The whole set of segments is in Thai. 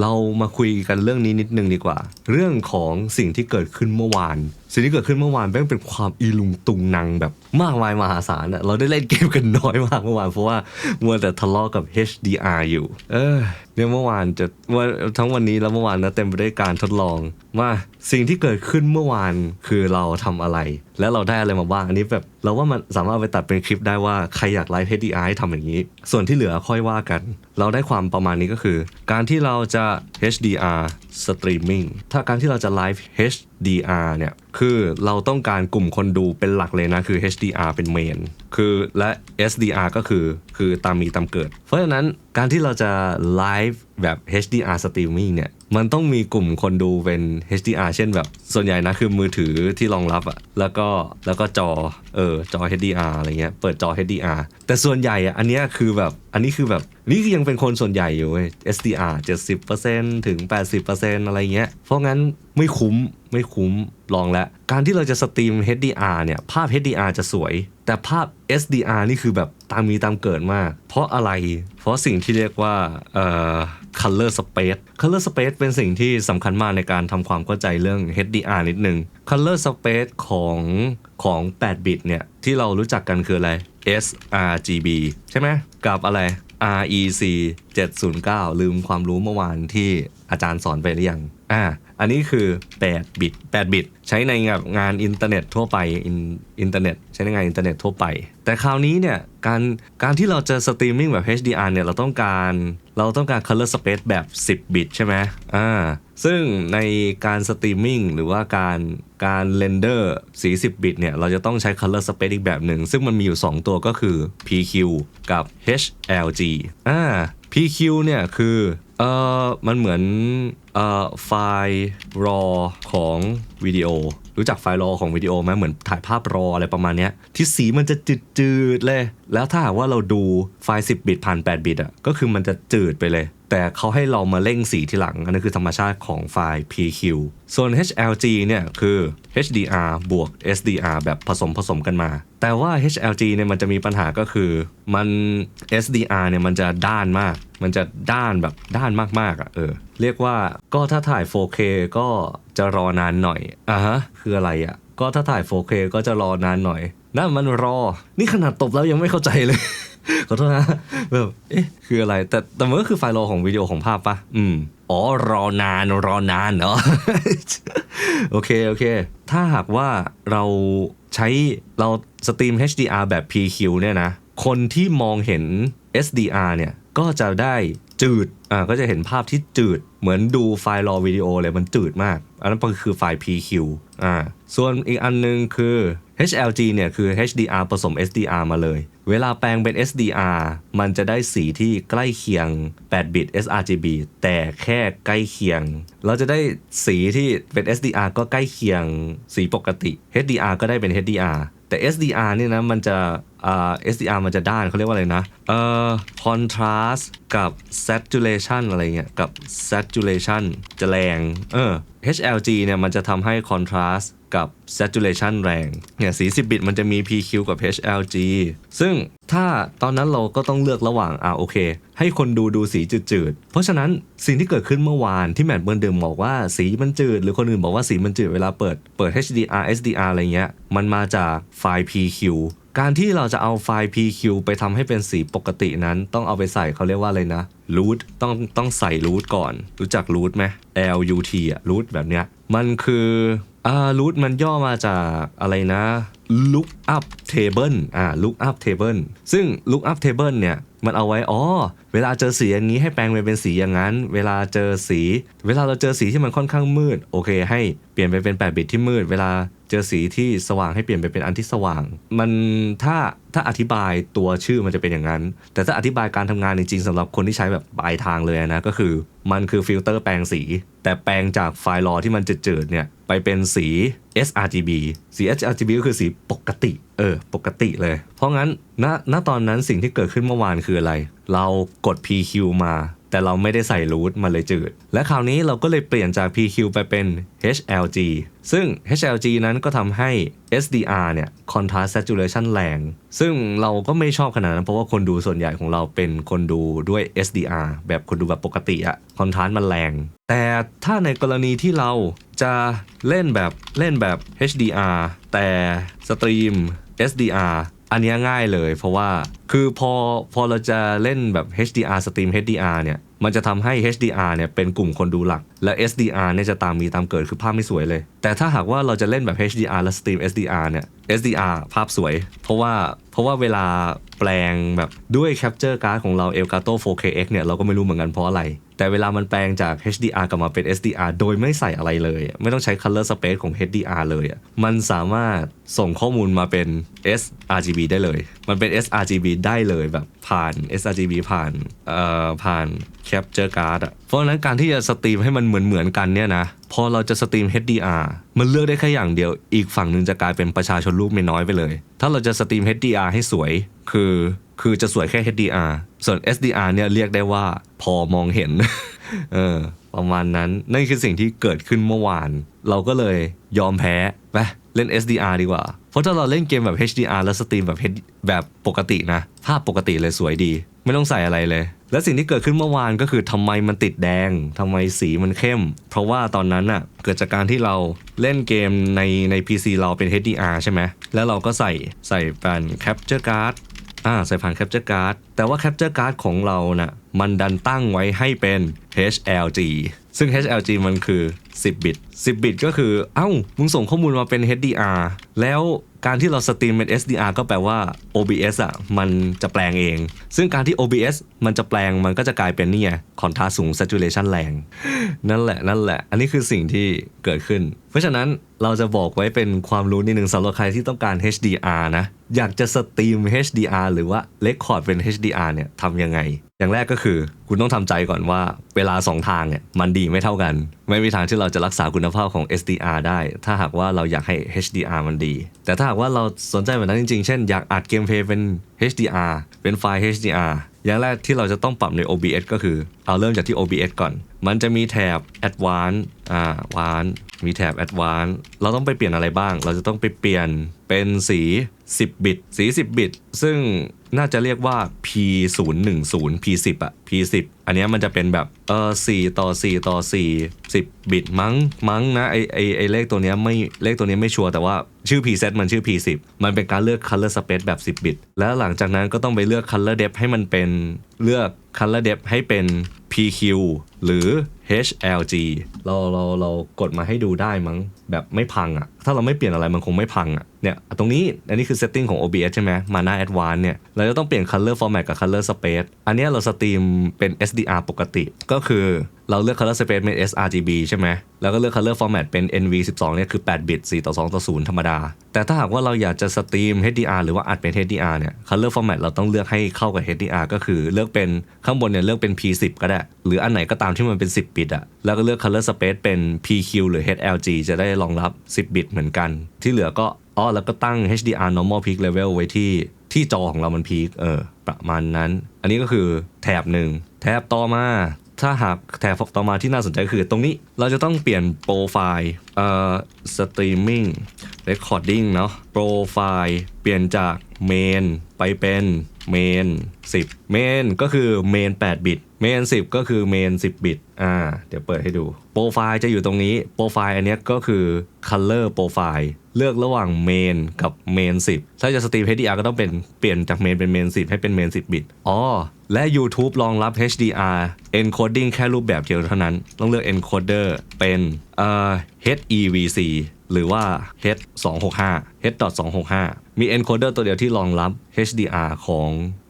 เรามาคุยกันเรื่องนี้นิดนึงดีกว่า เรื่องของสิ่งที่เกิดขึ้นเมื่อวานสิ่งที่เกิดขึ้นเมื่อวานแม่งเป็นความอีลุงตุงนังแบบมากมายมหาศาลอะเราได้เล่นเกมกันน้อยมากเมื่อวานเพราะว่ามัวแต่ทะเลาะกับ HDR อยู่ เออเนี่ยเมื่อวานจะว่าทั้งวันนี้แล้วเมื่อวานนะเต็มไปด้วยการทดลองว่าสิ่งที่เกิดขึ้นเมื่อวานคือเราทำอะไร และเราได้อะไรมาบ้างอันนี้แบบเราว่ามันสามารถไปตัดเป็นคลิปได้ว่าใครอยากไลฟ์ HDR ให้ทำอย่างนี้ ส่วนที่เหลือค่อยว่ากัน เราได้ความประมาณนี้ก็คือ การที่เราจะ HDR streaming ถ้าการที่เราจะไลฟ์ DR เนี่ย คือเราต้องการกลุ่มคนดูเป็นหลักเลยนะ คือ HDR เป็นเมน คือและ SDR ก็คือคือตามมีตามเกิด เพราะฉะนั้นการที่เราจะไลฟ์แบบ HDR streaming เนี่ย มันต้องมีกลุ่มคนดูเป็น HDR เช่นแบบส่วนใหญ่นะคือมือถือที่รองรับอะแล้วก็แล้วก็จอเออจอ HDR อะไรเงี้ยเปิดจอ HDR แต่ส่วนใหญ่อะอันเนี้ยคือแบบอันนี้คือแบบนี่คือยังเป็นคนส่วนใหญ่อยู่เว้ย SDR 70%ถึง 80%อะไรเงี้ย เพราะงั้นไม่คุ้มไม่คุ้มลองแล้วการที่เราจะสตรีม HDR เนี่ยภาพ HDR จะสวย แต่ภาพ SDR นี่คือแบบตามมีตามเกิดมาก เพราะอะไร เพราะสิ่งที่เรียกว่าเอ่อ color space color space เป็นสิ่งที่สำคัญมากในการทำความเข้าใจเรื่อง HDR นิดนึง color space ของของ 8 บิตเนี่ย ที่เรารู้จักกันคืออะไร sRGB ใช่ไหมกับอะไร REC 709 ลืมความรู้เมื่อวานที่อาจารย์สอนไปหรือยัง อ่า อันนี้คือ 8 บิต 8 บิต ใช้ในงานอินเทอร์เน็ตทั่วไปอินอินเทอร์เน็ตใช้ในงานอินเทอร์เน็ตทั่วไป แต่คราวนี้เนี่ยการการที่เราจะสตรีมมิ่งแบบ HDR เนี่ยเราต้องการเราต้องการ color space แบบ 10 บิตใช่ไหมอ่าซึ่งในการสตรีมมิ่งหรือว่าการการเรนเดอร์สี10 บิตเนี่ย เราจะต้องใช้ color space อีกแบบหนึ่ง ซึ่งมันมีอยู่ 2 ตัวก็คือ PQ กับ HLG อ่า PQ เนี่ยคือเอ่อมันเหมือน เอ่อไฟล์ raw ของวิดีโอ รู้จักไฟล์ raw ของวิดีโอไหมเหมือนถ่ายภาพ raw อะไรประมาณเนี้ยที่สีมันจะจืดๆเลย แล้วถ้าหากว่าเราดูไฟล์ 10 บิตผ่าน 8 บิตอะก็คือมันจะจืดไปเลย แต่เขาให้เรามาเร่งสีทีหลังอันนั้นคือธรรมชาติของไฟล์ PQ ส่วน HLG เนี่ยคือ HDR บวก SDR แบบผสมผสมกันมา แต่ว่า HLG เนี่ยมันจะมีปัญหาก็คือมัน SDR เนี่ยมันจะด้านมาก มันจะด้านแบบด้านมากๆอะเออ เรียกว่าก็ถ้าถ่าย 4K ก็จะรอนานหน่อยอะฮะคืออะไรอะ ก็ถ้าถ่าย 4K ก็จะรอนานหน่อยนั่นมันรอ นี่ขนาดตบแล้วยังไม่เข้าใจเลยขอโทษนะแบบเอ๊ะคืออะไร แต่แต่มันก็คือไฟล์รอของวิดีโอของภาพปะอืมอ๋อรอนานรอนานเนาะโอเคโอเค ถ้าหากว่าเราใช้เราสตรีม HDR แบบ PQ เนี่ยนะ คนที่มองเห็น SDR เนี่ย ก็จะได้ จืดอ่าก็จะเห็นภาพที่จืดเหมือนดูไฟล์รอวิดีโอเลยมันจืดมาก อันนั้นก็คือไฟล์ PQ อ่าส่วนอีกอันนึงคือ HLG เนี่ยคือ HDR ผสม SDR มาเลย เวลาแปลงเป็น SDR มันจะได้สีที่ใกล้เคียง 8 บิต sRGB แต่แค่ใกล้เคียง เราจะได้สีที่เป็น SDR ก็ใกล้เคียงสีปกติ HDR ก็ได้เป็น HDR แต่ SDR เนี่ยนะมันจะ SDR มันจะด้านเขาเรียกว่าอะไรนะเอ่อ contrast กับ saturation อะไรเงี้ยกับ saturation จะแรง เออ HLG เนี่ยมันจะทำให้ contrast กับ saturation แรงเนี่ยสี10 บิตมันจะมี PQ กับ HLG ซึ่งถ้าตอนนั้นเราก็ต้องเลือกระหว่างอ่าโอเค ให้คนดูดูสีจืดๆ เพราะฉะนั้นสิ่งที่เกิดขึ้นเมื่อวานที่แมทเบิร์นเดิมบอกว่าสีมันจืด หรือคนอื่นบอกว่าสีมันจืดเวลาเปิดเปิด HDR SDR อะไรเงี้ย มันมาจากไฟล์ PQ การที่เราจะเอาไฟล์ PQ ไปทำให้เป็นสีปกตินั้น ต้องเอาไปใส่เขาเรียกว่าอะไรนะ root ต้องต้องใส่ root ก่อน รู้จัก root ไหม LUT อะ root แบบเนี้ย มันคืออ่า root มันย่อมาจากอะไรนะ look up table อ่า look up table ซึ่ง look up table เนี่ย มันเอาไว้ อ๋อ เวลาเจอสีอย่างนี้ให้แปลงไปเป็นสีอย่างนั้น เวลาเจอสี เวลาเราเจอสีที่มันค่อนข้างมืด โอเค ให้เปลี่ยนไปเป็น 8 บิตที่มืด เวลา เจอสีที่สว่างให้เปลี่ยนไปเป็นอันที่สว่าง มันถ้าถ้าอธิบายตัวชื่อมันจะเป็นอย่างนั้น แต่ถ้าอธิบายการทำงานจริงๆสำหรับคนที่ใช้แบบปลายทางเลยนะ ก็คือมันคือฟิลเตอร์แปลงสี แต่แปลงจากไฟล์รอที่มันจืดๆเนี่ยไปเป็นสี sRGB สี sRGB ก็คือสีปกติ เออ ปกติเลย เพราะงั้นณณตอนนั้นสิ่งที่เกิดขึ้นเมื่อวานคืออะไร เรากด PQ มา แต่เราไม่ได้ใส่รูทมันเลยจืด และคราวนี้เราก็เลยเปลี่ยนจาก PQ ไปเป็น HLG ซึ่ง HLG นั้นก็ทำให้ SDR เนี่ย contrast saturation แรง ซึ่งเราก็ไม่ชอบขนาดนั้น เพราะว่าคนดูส่วนใหญ่ของเราเป็นคนดูด้วย SDR แบบคนดูแบบปกติอะ contrast มันแรง แต่ถ้าในกรณีที่เราจะเล่นแบบเล่นแบบ HDR แต่สตรีม SDR อันเนี้ยง่ายเลยเพราะว่าคือพอพอเราจะเล่นแบบ HDR สตรีม HDR เนี่ยมันจะทำให้ HDR เนี่ยเป็นกลุ่มคนดูหลัก และ SDR เนี่ยจะตามมีตามเกิดคือภาพไม่สวยเลย แต่ถ้าหากว่าเราจะเล่นแบบ HDR และสตรีม SDR เนี่ย SDR ภาพสวย เพราะว่าเพราะว่าเวลา แปลงแบบด้วย Capture Card ของเรา Elgato 4KX เนี่ย เราก็ไม่รู้เหมือนกันเพราะอะไร แต่เวลามันแปลงจาก HDR กลับมาเป็น SDR โดยไม่ใส่อะไรเลย ไม่ต้องใช้ color space ของ HDR เลยมันสามารถส่งข้อมูลมาเป็น sRGB ได้เลย มันเป็น sRGB ได้เลยแบบผ่าน sRGB ผ่านเอ่อผ่าน Capture Card อะเพราะฉะนั้นการที่จะสตรีมให้มันเหมือนเหมือนกันเนี่ยนะพอเราจะสตรีม HDR มันเลือกได้แค่อย่างเดียว อีกฝั่งหนึ่งจะกลายเป็นประชาชนรูปไม่น้อยไปเลย ถ้าเราจะสตรีม HDR ให้สวย คือคือจะสวยแค่ HDR ส่วน SDR เนี่ยเรียกได้ว่าพอมองเห็น เออประมาณนั้น นั่นคือสิ่งที่เกิดขึ้นเมื่อวาน เราก็เลยยอมแพ้ไปเล่น SDR ดีกว่า เพราะถ้าเราเล่นเกมแบบ HDR แล้วสตรีมแบบ H- แบบปกตินะ ภาพปกติเลยสวยดี ไม่ต้องใส่อะไรเลย และสิ่งที่เกิดขึ้นเมื่อวานก็คือทำไมมันติดแดงทำไมสีมันเข้ม เพราะว่าตอนนั้นน่ะเกิดจากการที่เราเล่นเกมในใน PC เราเป็น HDR ใช่ไหมแล้วเราก็ใส่ใส่แผ่น Capture Card อ่าใส่ผ่าน Capture Card แต่ว่า Capture Card ของเรานะ่ะมันดันตั้งไว้ให้เป็น HLG ซึ่ง HLG มันคือ 10 บิต 10 บิตก็คือ เอ้า มึงส่งข้อมูลมาเป็น HDR แล้ว การที่เราสตรีมเป็น SDR ก็แปลว่า OBS อะมันจะแปลงเอง ซึ่งการที่ OBS มันจะแปลงมันก็จะกลายเป็นนี่ไงคอนทราสูง saturation แรง นั่นแหละนั่นแหละ อันนี้คือสิ่งที่เกิดขึ้น เพราะฉะนั้นเราจะบอกไว้เป็นความรู้นิดนึงสำหรับใครที่ต้องการ HDR นะ อยากจะสตรีม HDR หรือว่าเลคคอร์ดเป็น HDR เนี่ยทำยังไง อย่างแรกก็คือคุณต้องทำใจก่อนว่าเวลา 2 ทางเนี่ยมันดีไม่เท่ากัน ไม่มีทางที่เราจะรักษาคุณภาพของ SDR ได้ ถ้าหากว่าเราอยากให้ HDR มันดี แต่ถ้าหากว่าเราสนใจแบบนั้นจริงๆ เช่นอยากอัดเกมเพลย์เป็น HDR เป็นไฟล์ HDR อย่างแรกที่เราจะต้องปรับใน OBS ก็คือ เอาเริ่มจากที่ OBS ก่อน มันจะมีแถบ Advanced อ่า Advanced มีแถบ Advanced เราต้องไปเปลี่ยนอะไรบ้าง เราจะต้องไปเปลี่ยนเป็นสี 10 บิต สี 10 บิต ซึ่งน่าจะเรียกว่า P010 P10 อะ P10 อันนี้มันจะเป็นแบบเออ4ต่อ4ต่อ4 10บิตมั้งมั้งนะไอไอไอเลขตัวเนี้ยไม่เลขตัวนี้ไม่ชัวร์แต่ว่าชื่อ preset มันชื่อ P10 มันเป็นการเลือก color space แบบ 10 บิต แล้วหลังจากนั้นก็ต้องไปเลือก color depth ให้มันเป็นเลือก color depth ให้เป็น PQ หรือ HLG เราเราเรากดมาให้ดูได้มั้งแบบไม่พังอะ่ะ ถ้าเราไม่เปลี่ยนอะไรมันคงไม่พังอะ่ะ เนี่ยตรงนี้อันนี้คือ setting ของ OBS ใช่ไหมมาหน้า Advanced เนี่ยเราจะต้องเปลี่ยน color format กับ color space อันนี้เราสตรีมเป็น SDR ปกติก็คือ เราเลือก color space เป็น sRGB ใช่ไหม แล้วก็เลือก color format เป็น NV12 เนี่ยคือ 8 บิต 4 ต่อ 2 ต่อ 0 ธรรมดา แต่ถ้าหากว่าเราอยากจะสตรีม HDR หรือว่าอัดเป็น HDR เนี่ย color format เราต้องเลือกให้เข้ากับ HDR ก็คือเลือกเป็นข้างบนเนี่ยเลือกเป็น P10 ก็ได้ หรืออันไหนก็ตามที่มันเป็น 10 บิตอะแล้วก็เลือก color space เป็น PQ หรือ HLG จะได้รองรับ 10 บิตเหมือนกัน ที่เหลือก็อ๋อแล้วก็ตั้ง HDR normal peak level ไว้ที่ที่จอของเรามันพีคเออประมาณนั้น อันนี้ก็คือแถบหนึ่งแถบต่อมา ถ้าหากแถบต่อมาที่น่าสนใจคือตรงนี้เราจะต้องเปลี่ยนโปรไฟล์เอ่อสตรีมมิ่งเรคคอร์ดิ้งเนาะโปรไฟล์เปลี่ยนจากเมนไปเป็น เมน10 เมนก็คือเมน8บิต เมน10 ก็คือเมน10 บิต อ่า เดี๋ยวเปิดให้ดู โปรไฟล์จะอยู่ตรงนี้ โปรไฟล์อันนี้ก็คือ color โปรไฟล์เลือกระหว่างเมนกับเมน10 ถ้าจะสตรีม HDR ก็ต้องเป็นเปลี่ยนจากเมนเป็นเมน10 ให้เป็นเมน10 บิต อ๋อ และ YouTube รองรับ HDR encoding แค่รูปแบบเดียวเท่านั้น ต้องเลือก encoder เป็นเอ่อ HEVC หรือว่า H265 H.265 มี encoder ตัวเดียวที่รองรับ HDR ของ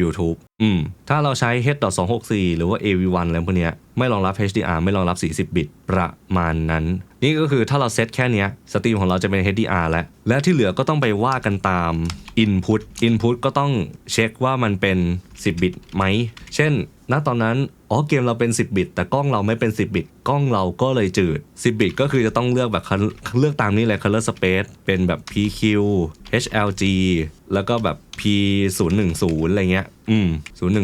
YouTube อืม ถ้าเราใช้ H.264 หรือว่า AV1 อะไรพวกเนี้ยไม่รองรับ HDR ไม่รองรับ 40 บิต ประมาณนั้น นี่ก็คือถ้าเราเซตแค่เนี้ยสตรีมของเราจะเป็น HDR แล้ว และที่เหลือก็ต้องไปว่ากันตาม Input Input ก็ต้องเช็คว่ามันเป็น 10 บิตไหม เช่น ณ ตอนนั้น อ๋อเกมเราเป็น 10 บิต แต่กล้องเราไม่เป็น 10 บิต กล้องเราก็เลยจืด 10 บิตก็คือจะต้องเลือกแบบเลือกตามนี้เลย color space เป็นแบบ PQ HLG แล้วก็แบบ P010 อะไรเงี้ย อืม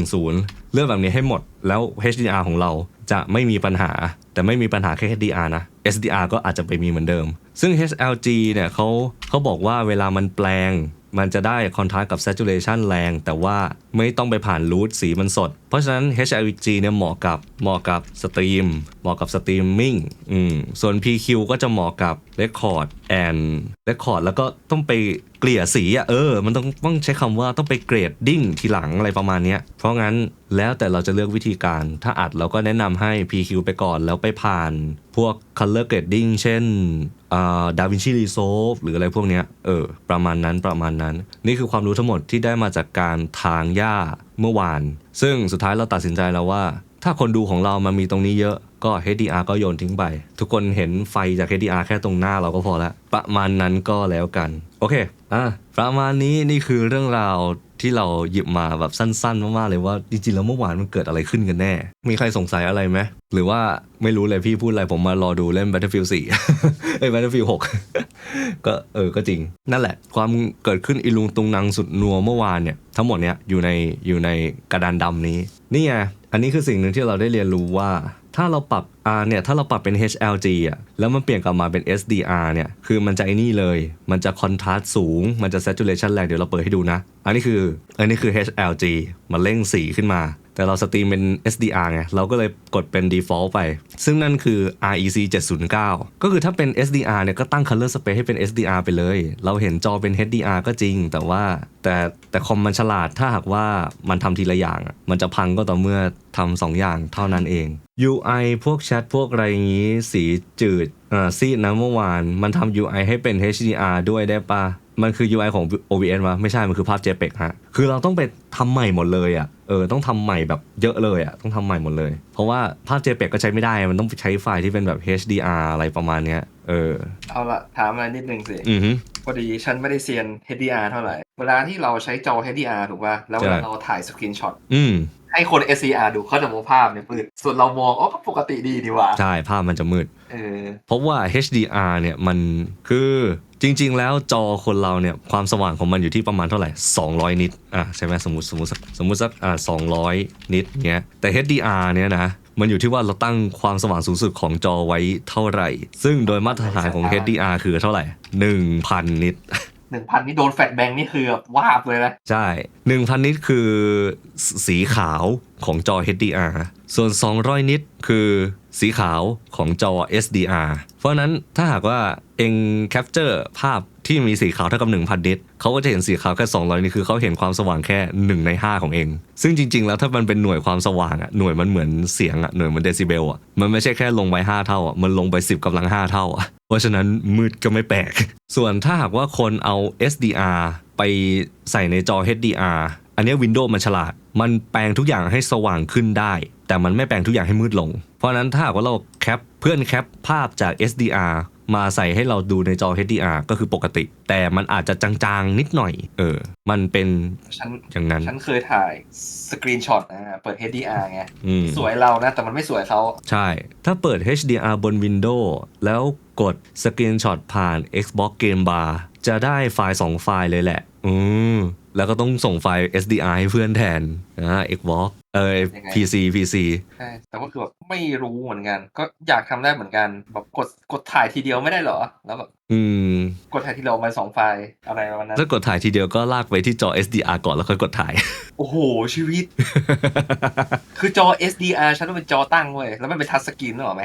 010 เลือกแบบนี้ให้หมด แล้ว HDR ของเราจะไม่มีปัญหา แต่ไม่มีปัญหาแค่ HDR นะ SDR ก็อาจจะไปมีเหมือนเดิม ซึ่ง HLG เนี่ยเขาเขาบอกว่าเวลามันแปลง มันจะได้คอนทราสต์กับ saturation แรง แต่ว่าไม่ต้องไปผ่านรูทสีมันสด ราะฉะนั้น HLG เนี่ยเหมาะกับเหมาะกับสตรีมเหมาะกับสตรีมมิ่งอืมส่วน PQ ก็จะเหมาะกับ Record and Record แล้วก็ต้องไปเกลี่ยสีอะเออ มันต้องต้องใช้คำว่าต้องไปเกรดดิ้งทีหลังอะไรประมาณนี้เพราะงั้นแล้วแต่เราจะเลือกวิธีการ ถ้าอัดเราก็แนะนำให้ PQ ไปก่อนแล้วไปผ่านพวก color grading เช่นดาวินชีรีโซฟหรืออะไรพวกนี้เออประมาณนั้นประมาณนั้น นี่คือความรู้ทั้งหมดที่ได้มาจากการทางหญ้า เมื่อวาน ซึ่งสุดท้ายเราตัดสินใจแล้วว่า ถ้าคนดูของเรามันมีตรงนี้เยอะก็ HDR ก็โยนทิ้งไป ทุกคนเห็นไฟจาก HDR แค่ตรงหน้าเราก็พอแล้วประมาณนั้นก็แล้วกัน โอเคอะประมาณนี้นี่คือเรื่องราว ที่เราหยิบมาแบบสั้นๆมากๆเลยว่าจริงๆแล้วเมื่อวานมันเกิดอะไรขึ้นกันแน่ มีใครสงสัยอะไรไหมหรือว่าไม่รู้เลยพี่พูดอะไรผมมารอดูเล่น Battlefield 4เอ้ย Battlefield 6 ก็เออก็จริง นั่นแหละ ความเกิดขึ้นอีลุงตุงนางสุดนัวเมื่อวานเนี่ยทั้งหมดเนี้ยอยู่ในอยู่ในกระดานดำนี้ นี่ไงอันนี้คือสิ่งหนึ่งที่เราได้เรียนรู้ว่า ถ้าเราปรับ R เนี่ย ถ้าเราปรับเป็น HLG อะ แล้วมันเปลี่ยนกลับมาเป็น SDR เนี่ย คือมันจะไอ้นี่เลย มันจะคอนทราสต์สูง มันจะ saturation แรง เดี๋ยวเราเปิดให้ดูนะ อันนี้คือ อันนี้คือ HLG มันเร่งสีขึ้นมา แต่เราสตรีมเป็น SDR ไง เราก็เลยกดเป็น default ไป ซึ่งนั่นคือ REC 709 ก็คือถ้าเป็น SDR เนี่ยก็ตั้ง color space ให้เป็น SDR ไปเลย เราเห็นจอเป็น HDR ก็จริง แต่ว่าแต่แต่คอมมันฉลาดถ้าหากว่ามันทำทีละอย่าง มันจะพังก็ต่อเมื่อทำสองอย่างเท่านั้นเอง UI พวกแชทพวกอะไรอย่างนี้ สีจืดอ่าซีดนะเมื่อวาน มันทำ UI ให้เป็น HDR ด้วยได้ปะ มันคือ UI ของ OBS วะไม่ใช่ มันคือภาพ JPEG ฮะ คือเราต้องไปทำใหม่หมดเลยอะ เออ ต้องทำใหม่แบบเยอะเลยอะ ต้องทำใหม่หมดเลย เพราะว่าภาพ JPEG ก็ใช้ไม่ได้ มันต้องใช้ไฟล์ที่เป็นแบบ HDR อะไรประมาณเนี้ย เออ เอาละถามอะไรนิดนึงสิ อือฮึพอดีฉันไม่ได้เซียน HDR เท่าไหร่ เวลาที่เราใช้จอ HDR ถูกป่ะ แล้วเวลาใช่เราถ่ายสกรีนช็อต อืมให้คน SCR ดูเขาจะมองภาพเนี่ยปืดส่วนเรามองอ๋อก็ปกติดีดีว่ะใช่ ภาพมันจะมืด เออ เพราะว่า HDR เนี่ยมันคือ จริง ๆ แล้วจอคนเราเนี่ยความสว่างของมันอยู่ที่ประมาณเท่าไหร่ 200 นิตอะใช่ไหมสมมติสมมติสมมติสักอะ200 นิตเงี้ยแต่ HDR เนี่ยนะมันอยู่ที่ว่าเราตั้งความสว่างสูงสุดของจอไว้เท่าไหร่ ซึ่งโดยมาตรฐานของ HDR คือเท่าไหร่ 1,000 นิต หนึ่งพันนี่โดนแฟดแบงค์นี่คือแบบวาบเลยนะ ใช่หนึ่งพันนิดคือสีขาวของจอ HDR ส่วน 200 นิดคือสีขาวของจอ SDR เพราะฉะนั้นถ้าหากว่าเองแคปเจอร์ภาพ ที่มีสีขาวเท่ากับ1,000นิตเขาก็จะเห็นสีขาวแค่200นิตคือเขาเห็นความสว่างแค่ 1 ใน 5 ของเอง ซึ่งจริง ๆ แล้วถ้ามันเป็นหน่วยความสว่างอะหน่วยมันเหมือนเสียงอะหน่วยเหมือนเดซิเบลอะมันไม่ใช่แค่ลงไป5เท่าอะมันลงไป 10กำลัง 5 เท่าอะเพราะฉะนั้นมืดก็ไม่แปลก ส่วนถ้าหากว่าคนเอา SDR ไปใส่ในจอ HDR อันนี้วินโดว์มันฉลาด มันแปลงทุกอย่างให้สว่างขึ้นได้ แต่มันไม่แปลงทุกอย่างให้มืดลง เพราะฉะนั้นถ้าหากว่าเราแคปเพื่อนแคปภาพจาก SDR มาใส่ให้เราดูในจอ HDR ก็คือปกติ แต่มันอาจจะจางๆ นิดหน่อย เออ มันเป็นฉันอย่างนั้น ฉันเคยถ่ายสกรีนช็อตนะฮะเปิด HDR ไงอืมสวยเรานะ แต่มันไม่สวยเขา ใช่ ถ้าเปิด HDR บน Windows แล้วกดสกรีนช็อตผ่าน Xbox Game Bar จะได้ไฟล์ 2 ไฟล์เลยแหละ อืม แล้วก็ต้องส่งไฟล์ SDR ให้เพื่อนแทนนะ Xbox เออ PC PC ใช่แต่ว่าคือแบบไม่รู้เหมือนกัน ก็อยากทำได้เหมือนกันแบบกดกดถ่ายทีเดียวไม่ได้เหรอ แล้วแบบอืมกดถ่ายทีเดียวออกมาสองไฟล์อะไรประมาณนั้นถ้ากดถ่ายทีเดียวก็ลากไปที่จอ SDR ก่อนแล้วค่อยกดถ่าย โอ้โห ชีวิต คือจอ SDR ฉันต้องเป็นจอตั้งเว้ยแล้วมันเป็นทัชสกรีนหรอไหม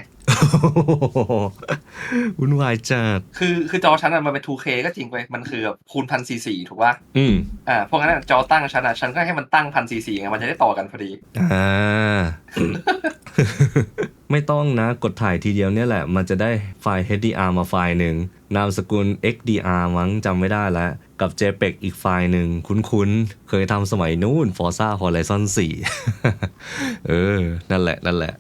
วุ่นวายจัดคือคือจอฉันอะมันเป็น 2K ก็จริงเว้ยมันคือแบบคูณพันสี่สี่ถูกป่ะอืมอ่าเพราะงั้นอะจอตั้งฉันอะฉันก็ให้มันตั้งพันสี่สี่ไงมันจะได้ต่อกันพอดีอ่าไม่ต้องนะกดถ่ายทีเดียวเนี่ยแหละ มันจะได้ไฟล์ HDR มาไฟล์หนึ่งนามสกุล XDR มั้งจำไม่ได้แล้วกับ JPEG อีกไฟล์หนึ่งคุ้นๆ เคยทำสมัยนู้น Forza Horizon 4 เออ นั่นแหละ นั่นแหละ